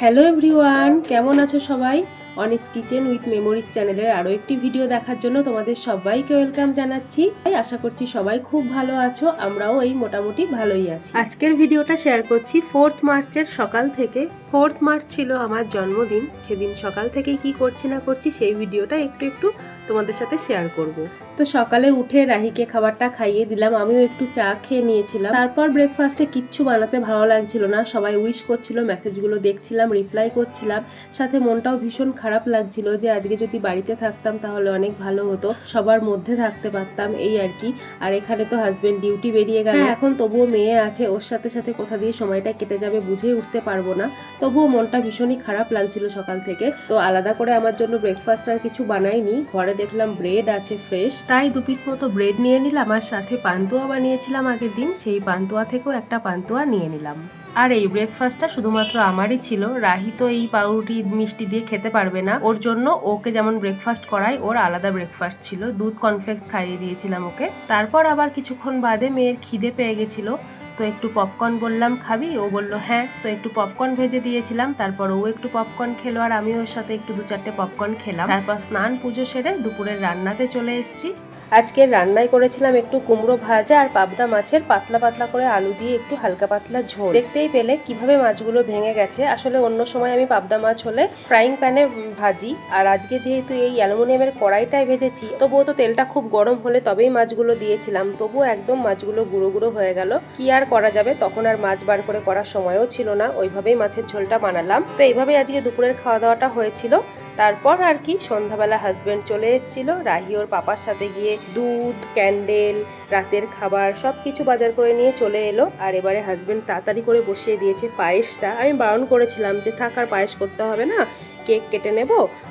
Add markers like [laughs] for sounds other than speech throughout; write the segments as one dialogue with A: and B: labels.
A: Hello everyone, কেমন আছো সবাই? অনিস কিচেন উইথ মেমোরিজ চ্যানেলের আরও একটি ভিডিও দেখার জন্য তোমাদের সবাইকে ওয়েলকাম জানাচ্ছি। তাই আশা করছি সবাই খুব ভালো আছো, আমরাও এই মোটামুটি ভালোই আছি। আজকের ভিডিওটা শেয়ার করছি ফোর্থ মার্চের সকাল থেকে। ফোর্থ মার্চ ছিল আমার জন্মদিন। সেদিন সকাল থেকে কি করছি না করছি সেই ভিডিওটা একটু একটু তোমাদের সাথে শেয়ার করব। তো সকালে উঠে রাহিকে খাবারটা খাইয়ে দিলাম। আমিও একটু চা খেয়ে নিয়েছিলাম। তারপর ব্রেকফাস্টে কিচ্ছু বানাতে ভালো লাগছিল না। সবাই উইশ করছিল মেসেজগুলো দেখছিলাম রিপ্লাই করছিলাম। সাথে মনটাও ভীষণ খারাপ লাগছিল যে আজকে যদি বাড়িতে থাকতাম তাহলে অনেক ভালো হতো। সবার মধ্যে থাকতে পারতাম এই আর কি। আর এখানে তো হাজবেন্ড ডিউটি বেরিয়ে গেল। এখন তবুও মেয়ে আছে ওর সাথে সাথে কোথা দিয়ে সময়টা কেটে যাবে বুঝেই উঠতে পারব না। তবুও মনটা ভীষণই খারাপ লাগছিল সকাল থেকে। তো আলাদা করে আমার জন্য ব্রেকফাস্ট আর কিছু বানাইনি। ঘরে দেখলাম ব্রেড আছে ফ্রেশ তাই দু পিস মতো ব্রেড নিয়ে নিলাম আর সাথে পান্তুয়া বানিয়েছিলাম আগের দিন, সেই পান্তুয়া থেকেও একটা পান্তুয়া নিয়ে নিলাম। আর এই ব্রেকফাস্টটা শুধুমাত্র আমারই ছিল। রাহি তো এই পাউরুটি, মিষ্টি দিয়ে খেতে পারবে না। ওর জন্য ওকে যেমন ব্রেকফাস্ট করাই, ওর আলাদা ব্রেকফাস্ট ছিল। দুধ কনফ্লেক্স খাইয়ে দিয়েছিলাম ওকে। তারপর আবার কিছুক্ষণ বাদে মেয়ের খিদে পেয়ে গেছিল। তো একটু পপকর্ন বললাম খাবি? ও বলল হ্যাঁ। তো একটু পপকর্ন ভেজে দিয়েছিলাম, তারপর ও একটু পপকর্ন খেলো আর আমি ওর সাথে একটু দু চারটে পপকর্ন খেলাম। তারপর স্নান পুজো সেরে দুপুরের রান্নাতে চলে এসেছি। আজকে রান্নায় করেছিলাম একটু কুমড়ো ভাজা আর পাবদা মাছের পাতলা পাতলা করে আলু দিয়ে একটু হালকা পাতলা ঝোল। দেখতেই পেলে কীভাবে মাছগুলো ভেঙে গেছে। আসলে অন্য সময় আমি পাবদা মাছ হলে ফ্রাইং প্যানে ভাজি। আর আজকে যেহেতু এই অ্যালুমিনিয়ামের কড়াইটায় ভেজেছি, তবুও তো তেলটা খুব গরম হলে তবেই মাছগুলো দিয়েছিলাম। তবুও একদম মাছগুলো গুঁড়ো গুঁড়ো হয়ে গেল। কি আর করা যাবে? তখন আর মাছ বার করে করার সময়ও ছিল না। ওইভাবেই মাছের ঝোলটা বানালাম। তো এইভাবেই আজকে দুপুরের খাওয়া দাওয়াটা হয়েছিল। তারপর আর কি সন্ধ্যাবেলা হাজবেন্ড চলে এসেছিল। রাহি ওর পাপার সাথে গিয়ে দুধ ক্যান্ডেল রাতের খাবার সব কিছু বাজার করে নিয়ে চলে এলো। আর এবারে হাজবেন্ড তাড়াতাড়ি করে বসিয়ে দিয়েছে পায়েসটা। আমি বারণ করেছিলাম যে থাকার পায়েস করতে হবে না। কেক কেটে নেব।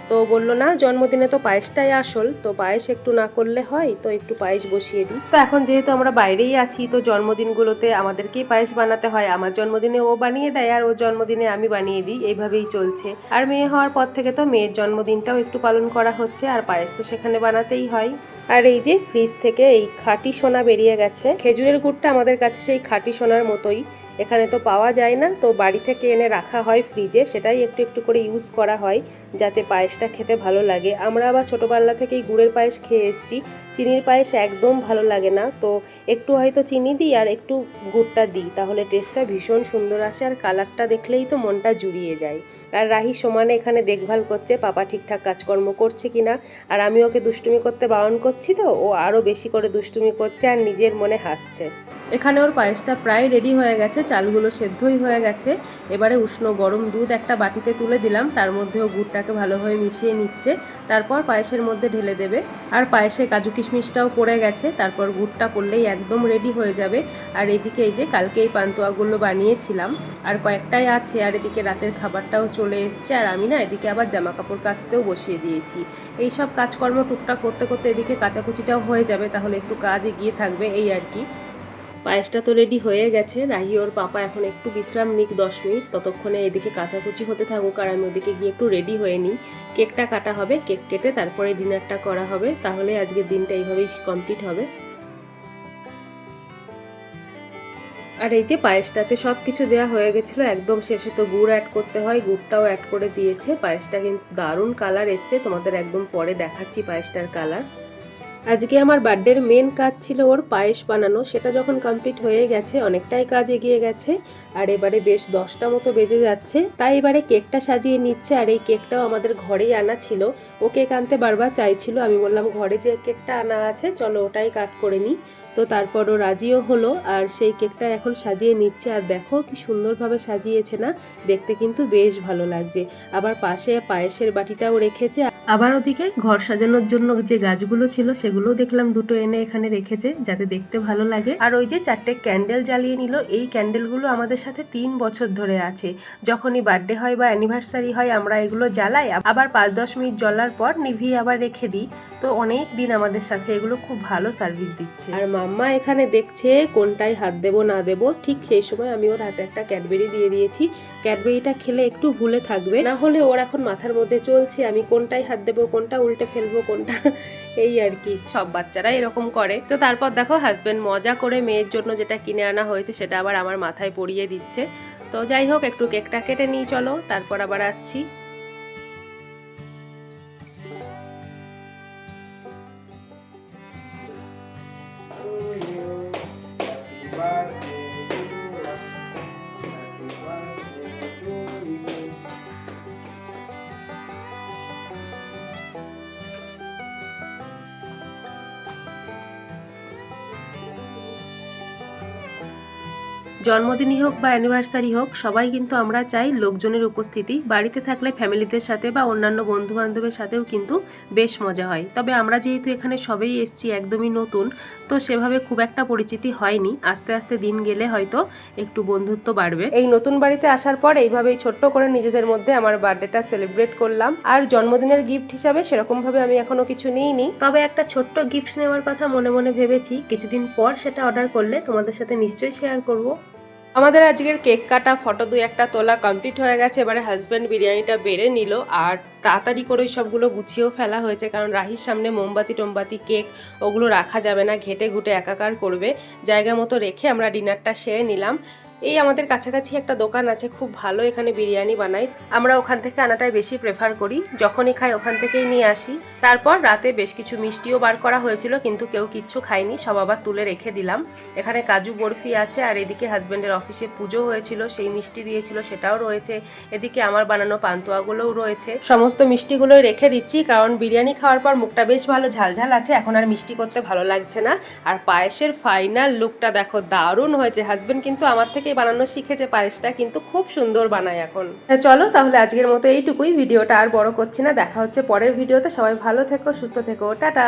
A: তো বলল, না, জন্মদিনে তো পায়েসটাই আসল। তো পায়েস একটু না করলে হয়, তো একটু পায়েস বসিয়ে দিই। তো এখন যেহেতু আমরা বাইরেই আছি, তো জন্মদিনগুলোতে আমাদেরকেই পায়েস বানাতে হয়। আমার জন্মদিনে ও বানিয়ে দেয়, আর ওর জন্মদিনে আমি বানিয়ে দিই। এইভাবেই চলছে। আর মেয়ে হওয়ার পর থেকে তো মেয়ের জন্মদিনটাও একটু পালন করা হচ্ছে, আর পায়েস তো সেখানে বানাতেই হয়। আর এই যে, ফ্রিজ থেকে এই খাঁটি সোনা বেরিয়ে গেছে। খেজুরের গুড়টা আমাদের কাছে সেই খাঁটি সোনার মতোই। এখানে তো পাওয়া যায় না, তো বাড়ি থেকে এনে রাখা হয় ফ্রিজে সেটাই একটু একটু করে ইউজ করা হয়। যাতে পায়েসটা খেতে ভালো লাগে। আমরা আবার ছোটোবেলা থেকেই গুড়ের পায়েস খেয়ে এসেছি। চিনির পায়েস একদম ভালো লাগে না। তো একটু হয়তো চিনি দিই আর একটু গুড়টা দিই। তাহলে টেস্টটা ভীষণ সুন্দর আসে আর কালারটা দেখলেই তো মনটা জুড়িয়ে যায়। আর রাহি সমানে এখানে দেখভাল করছে, পাপা ঠিকঠাক কাজকর্ম করছে কি না আর আমি ওকে দুষ্টুমি করতে বারণ করছি তো, ও আরও বেশি করে দুষ্টুমি করছে আর নিজের মনে হাসছে। এখানে ওর পায়েসটা প্রায় রেডি হয়ে গেছে, চালগুলো সেদ্ধই হয়ে গেছে। এবারে উষ্ণ গরম দুধ একটা বাটিতে তুলে দিলাম, তার মধ্যেও গুড়টাকে ভালোভাবে মিশিয়ে নিচ্ছে, তারপর পায়েসের মধ্যে ঢেলে দেবে। আর পায়েসে কাজু কিশমিশটাও পড়ে গেছে, তারপর গুড়টা পড়লেই একদম রেডি হয়ে যাবে। আর এদিকে এই যে কালকে এই পান্তুয়াগুলো বানিয়েছিলাম, আর কয়েকটাই আছে, আর এদিকে রাতের খাবারটাও চলে এসছে। আর আমি না এদিকে আবার জামা কাপড় কাচতেও বসিয়ে দিয়েছি। এই সব কাজকর্ম টুকটাক করতে করতে এদিকে কাচাকুচিটাও হয়ে যাবে, তাহলে একটু কাজ এগিয়ে থাকবে, এই আর কি। পায়েসটা তো রেডি হয়ে গেছে। রাহি ওর পাপা এখন একটু বিশ্রাম নিক দশ মিনিট, ততক্ষণে এদিকে কাচাকুচি হতে থাকুক আর আমি ওদিকে গিয়ে একটু রেডি হয়ে নিই। কেকটা কাটা হবে, কেক কেটে তারপরে ডিনারটা করা হবে। তাহলে আজকের দিনটা এইভাবেই কমপ্লিট হবে। আর এই যে পায়েসটাতে সব কিছু দেওয়া হয়ে গেছিল, একদম শেষে তো গুড় অ্যাড করতে হয়, গুড়টাও অ্যাড করে দিয়েছে। পায়েসটা কিন্তু দারুণ কালার এসছে। তোমাদের একদম পরে দেখাচ্ছি পায়েসটার কালার আজকে আমার বার্থডের মেন কাজ ছিল ওর পায়েস বানানো। সেটা যখন কমপ্লিট হয়ে গেছে, অনেকটাই কাজ এগিয়ে গেছে, আর এবারে বেশ দশটা মতো বেজে যাচ্ছে। তাই এবারে কেকটা সাজিয়ে নিচ্ছে, আর এই কেকটাও আমাদের ঘরেই আনা ছিল। ও কেক আনতে বারবার চাইছিল, আমি বললাম, ঘরে যে কেকটা আনা আছে, চলো ওটাই কাট করে নিই। তো তারপরও রাজিও হলো আর সেই কেকটা এখন সাজিয়ে নিচ্ছে। আর দেখো কি সুন্দরভাবে সাজিয়েছে না? দেখতে কিন্তু বেশ ভালো লাগছে। আবার পাশে পায়েসের বাটিটাও রেখেছে। আবার ওদিকে ঘর সাজানোর জন্য যে গাছগুলো ছিল সেগুলো দেখলাম দুটো এনে এখানে রেখেছে যাতে দেখতে ভালো লাগে। আর ওই যে চারটে ক্যান্ডেল জ্বালিয়ে নিল, এই ক্যান্ডেলগুলো আমাদের সাথে তিন বছর ধরে আছে। যখনই বার্থডে হয় বা অ্যানিভার্সারি হয় আমরা এগুলো জ্বালাই, আবার পাঁচ দশ মিনিট জ্বলার পর নিভিয়ে আবার রেখে দিই। তো অনেক দিন আমাদের সাথে এগুলো খুব ভালো সার্ভিস দিচ্ছে। আর মাম্মা এখানে দেখছে কোনটায় হাত দেবো, না দেবো। ঠিক সেই সময় আমি ওর হাতে একটা ক্যাডবেরি দিয়ে দিয়েছি। ক্যাডবেরিটা খেলে একটু ভুলে থাকবে। না হলে ওর এখন মাথার মধ্যে চলছে আমি কোনটায় হাত দেবো, কোনটা উল্টে ফেলব, কোনটা [laughs] এই আর কি। সব বাচ্চারা এরকম করে। তো তারপর দেখো হাজবেন্ড মজা করে মেয়ের জন্য যেটা কিনে আনা হয়েছে সেটা আবার আমার মাথায় পরিয়ে দিচ্ছে। তো তো যাই হোক, একটু কেকটা কেটে নিয়ে চলো। তারপর আবার আসছি। জন্মদিনই হোক বা অ্যানিভার্সারি হোক সবাই কিন্তু আমরা চাই লোকজনের উপস্থিতি বাড়িতে থাকলে ফ্যামিলিদের সাথে বা অন্যান্য বন্ধু বান্ধবের সাথেও কিন্তু বেশ মজা হয়। তবে আমরা যেহেতু এখানে সবেই এসছি একদমই নতুন তো সেভাবে খুব একটা পরিচিতি হয়নি। আস্তে আস্তে দিন গেলে হয়তো একটু বন্ধুত্ব বাড়বে। এই নতুন বাড়িতে আসার পর এইভাবেই ছোট্ট করে নিজেদের মধ্যে আমার বার্থডেটা সেলিব্রেট করলাম। আর জন্মদিনের গিফট হিসাবে সেরকমভাবে আমি এখনও কিছু নিইনি। তবে একটা ছোট্ট গিফট নেওয়ার কথা মনে মনে ভেবেছি। কিছুদিন পর সেটা অর্ডার করলে তোমাদের সাথে নিশ্চয়ই শেয়ার করব। আমাদের আজকের কেক কাটা ফটো দুই একটা তোলা কমপ্লিট হয়ে গেছে। এবারে হাজব্যান্ড বিরিয়ানিটা বেড়ে নিল আর তাড়াতাড়ি করে ওই সবগুলো গুছিয়েও ফেলা হয়েছে কারণ রাহির সামনে মোমবাতি টোমবাতি কেক ওগুলো রাখা যাবে না, ঘেটে ঘুটে একাকার করবে। জায়গা মতো রেখে আমরা ডিনারটা সেরে নিলাম। এই আমাদের কাছাকাছি একটা দোকান আছে, খুব ভালো, এখানে বিরিয়ানি বানাই। আমরা ওখান থেকে আনাটাই বেশি প্রেফার করি, যখনই খাই ওখান থেকেই নিয়ে আসি। তারপর রাতে বেশ কিছু মিষ্টিও বার করা হয়েছিল, কিন্তু কেউ কিচ্ছু খায়নি, সব আবার তুলে রেখে দিলাম। এখানে কাজু বরফি আছে, আর এদিকে হাজব্যান্ডের অফিসে পুজো হয়েছিল, সেই মিষ্টি দিয়েছিল, সেটাও রয়েছে। এদিকে আমার বানানো পান্তুয়াগুলোও রয়েছে। সমস্ত মিষ্টিগুলোই রেখে দিচ্ছি, কারণ বিরিয়ানি খাওয়ার পর মুখটা বেশ ভালো ঝালঝাল আছে, এখন আর মিষ্টি করতে ভালো লাগছে না। আর পায়েসের ফাইনাল লুকটা দেখো, দারুণ হয়েছে। হাজব্যান্ড কিন্তু আমার থেকেই বানানো শিখেছে পায়েসটা কিন্তু খুব সুন্দর বানায় এখন। চলো তাহলে আজকের মতো এইটুকুই, ভিডিওটা আর বড় করছি না, দেখা হচ্ছে পরের ভিডিওতে। সবাই ভালো থেকো, সুস্থ থেকো, টাটা।